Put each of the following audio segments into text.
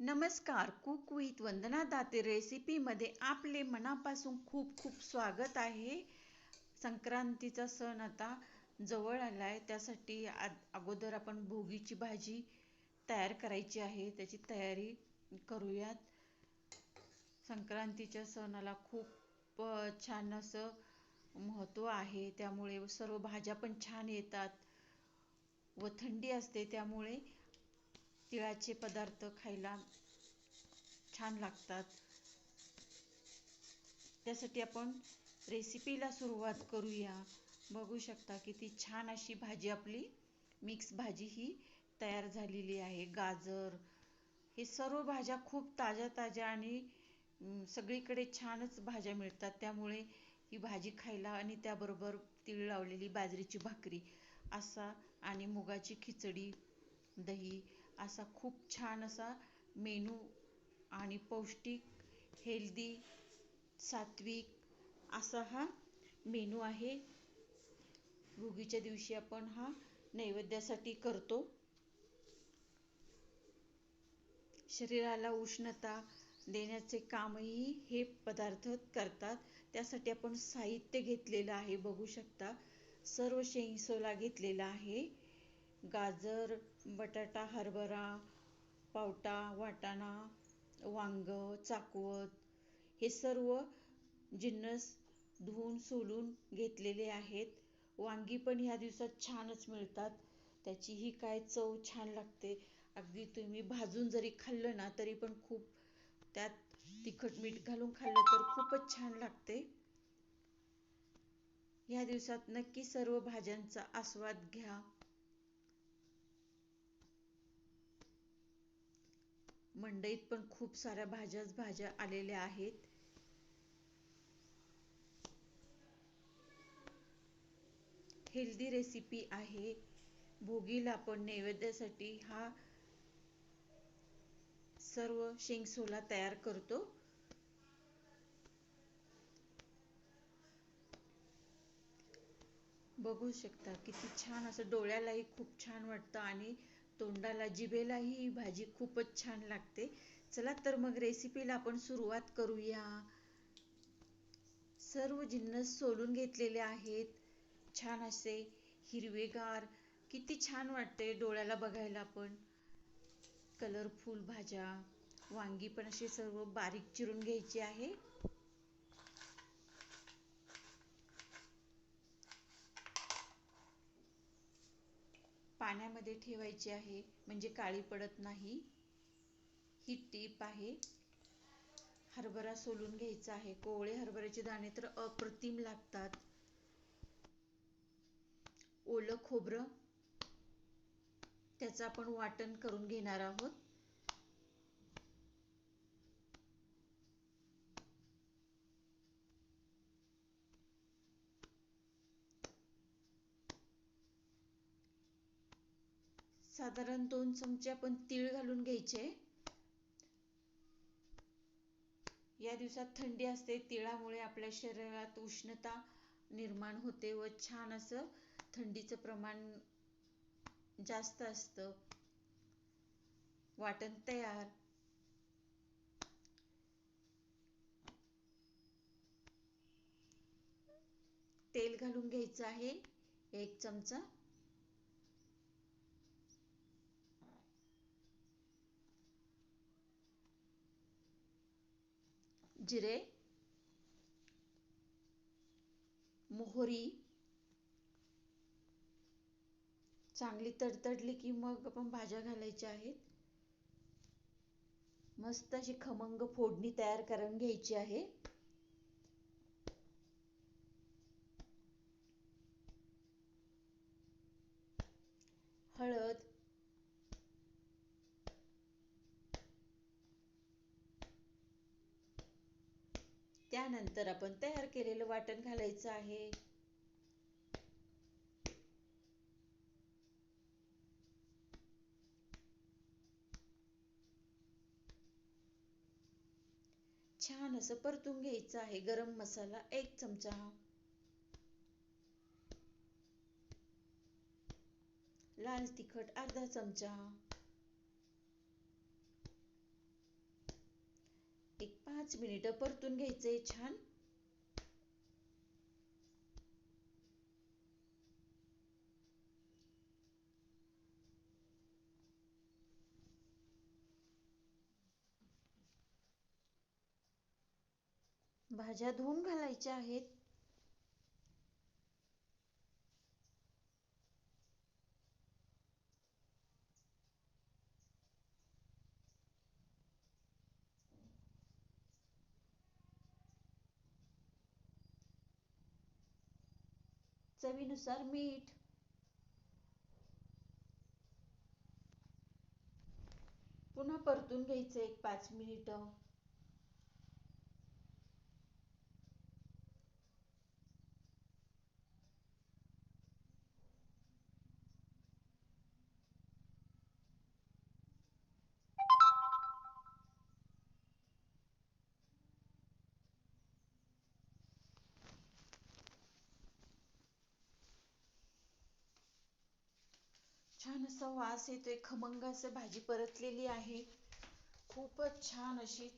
नमस्कार cook with Vandana Date रेसिपीमध्ये आपले मनापासून खूप खूप स्वागत आहे. संक्रांतीचा सण आता जवळ आला आहे त्यासाठी आ अगोदर आपण भोगीची भाजी तयार करायची आहे त्याची तयारी करूयात. संक्रांतीच्या सणाला खूप छान असं महत्त्व आहे त्यामुळे सर्व भाज्या पण छान येतात व थंडी असते त्यामुळे तिळाचे पदार्थ खायला छान लागतात. त्यासाठी आपण रेसिपीला सुरुवात करूया. बघू शकता किती छान अशी भाजी आपली मिक्स भाजी ही तयार झालेली आहे. गाजर हे सर्व भाज्या खूप ताज्या ताज्या आणि सगळीकडे छानच भाज्या मिळतात. त्यामुळे ही भाजी खायला आणि त्याबरोबर तीळ लावलेली बाजरीची भाकरी असा आणि मुगाची खिचडी दही असा खूप छान असा मेनू आणि पौष्टिक हेल्दी सात्विक असा हा मेनू आहे. भोगीच्या दिवशी आपण हा नैवेद्यासाठी करतो. शरीराला उष्णता देण्याचे कामही हे पदार्थ करतात. त्यासाठी आपण साहित्य घेतलेलं आहे बघू शकता. सर्व शेंगसोला घेतलेला आहे. गाजर बटाटा हरभरा पावटा वाटाणा वांग चाकवत हे सर्व जिन्नस धुवून सोलून घेतलेले आहेत. वांगी पण ह्या दिवसात छानच मिळतात. त्याची ही काय चव छान लागते. अगदी तुम्ही भाजून जरी खाल्लं ना तरी पण खूप त्यात तिखट मीठ घालून खाल्लं तर खूपच छान लागते. या दिवसात नक्की सर्व भाज्यांचा आस्वाद घ्या. मंडईत पण खूप साऱ्या भाज्याच भाज्या आलेल्या आहेत. हेल्दी रेसिपी आहे. भोगीला आपण नैवेद्यासाठी हा सर्व शेंगसोला तयार करतो. बघू शकता किती छान असं डोळ्यालाही खूप छान वाटतं आणि तोंडाला जिभेलाही ही भाजी खूपच छान लागते. चला तर मग रेसिपीला आपण सुरुवात करूया. सर्व जिन्नस सोलून घेतलेले आहेत. छान असे हिरवेगार किती छान वाटते डोळ्याला बघायला पण. कलरफुल भाज्या. वांगी पण असे सर्व बारीक चिरून घ्यायची आहे. पाण्यामध्ये ठेवायची आहे म्हणजे काळी पडत नाही. ही टीप आहे. हरभरा सोलून घ्यायचा आहे. कोवळे हरभऱ्याचे दाणे तर अप्रतिम लागतात. ओलं खोबरं त्याचं आपण वाटण करून घेणार आहोत. साधारण दोन चमचे आपण तीळ घालून घ्यायचे. या दिवसात थंडी असते तिळामुळे आपल्या शरीरात उष्णता निर्माण होते व छान असं थंडीचं प्रमाण जास्त असतं. वाटण तयार. तेल घालून घ्यायचं आहे एक चमचा. जिरे मोहरी चांगली तडतडली की मग आपण भाज्या घालायच्या आहेत. मस्त अशी खमंग फोडणी तयार करून घ्यायची आहे. हळद त्यानंतर आपण तयार केलेलं वाटण घालायचं आहे. छान असं परतून घ्यायचं आहे गरम मसाला एक चमचा. लाल तिखट अर्धा चमचा एक पाच मिनिटं परतून घ्यायचंय छान. भाज्या धुवून घालायच्या आहेत. चवीनुसार मीठ. पुन्हा परतून घ्यायचं एक पाच मिनिटं. छान असा वास येतोय. खमंग असं भाजी परतलेली आहे. खूपच छान अशी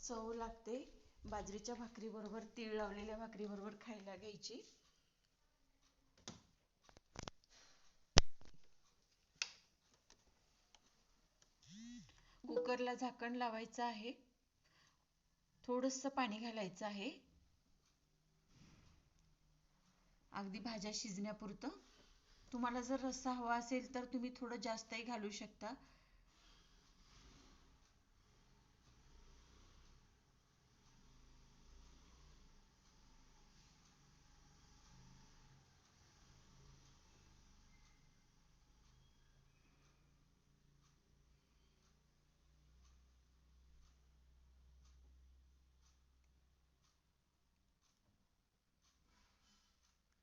चव लागते. बाजरीच्या भाकरी बरोबर तीळ लावलेल्या भाकरी बरोबर खायला घ्यायची. कुकरला झाकण लावायचं आहे. थोडस पाणी घालायचं आहे. अगदी भाज्या शिजण्यापुरतं. तुम्हाला जर रस्सा हवा असेल तर तुम्ही थोडं जास्तही घालू शकता.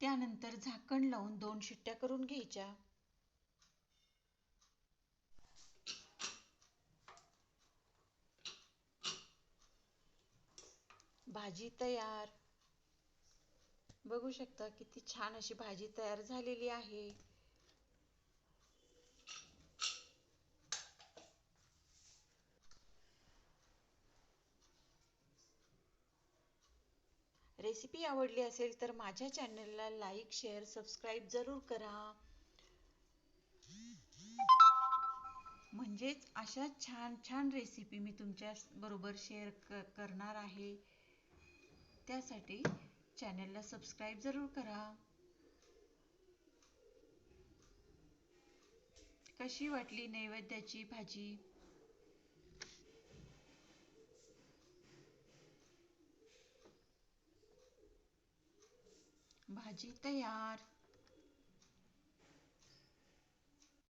त्यानंतर झाकण लावून दोन शिट्ट्या करून घ्यायच्या. भाजी तयार. बघू शकता किती छान अशी भाजी तयार झालेली आहे. रेसिपी आवडली असेल तर माझ्या चॅनलला लाईक शेअर सबस्क्राईब जरूर करा. म्हणजेच अशा छान छान रेसिपी मी तुमच्या बरोबर शेअर क करणार आहे. त्यासाठी चॅनलला सबस्क्राईब जरूर करा. कशी वाटली नैवेद्याची भाजी? भाजी तयार.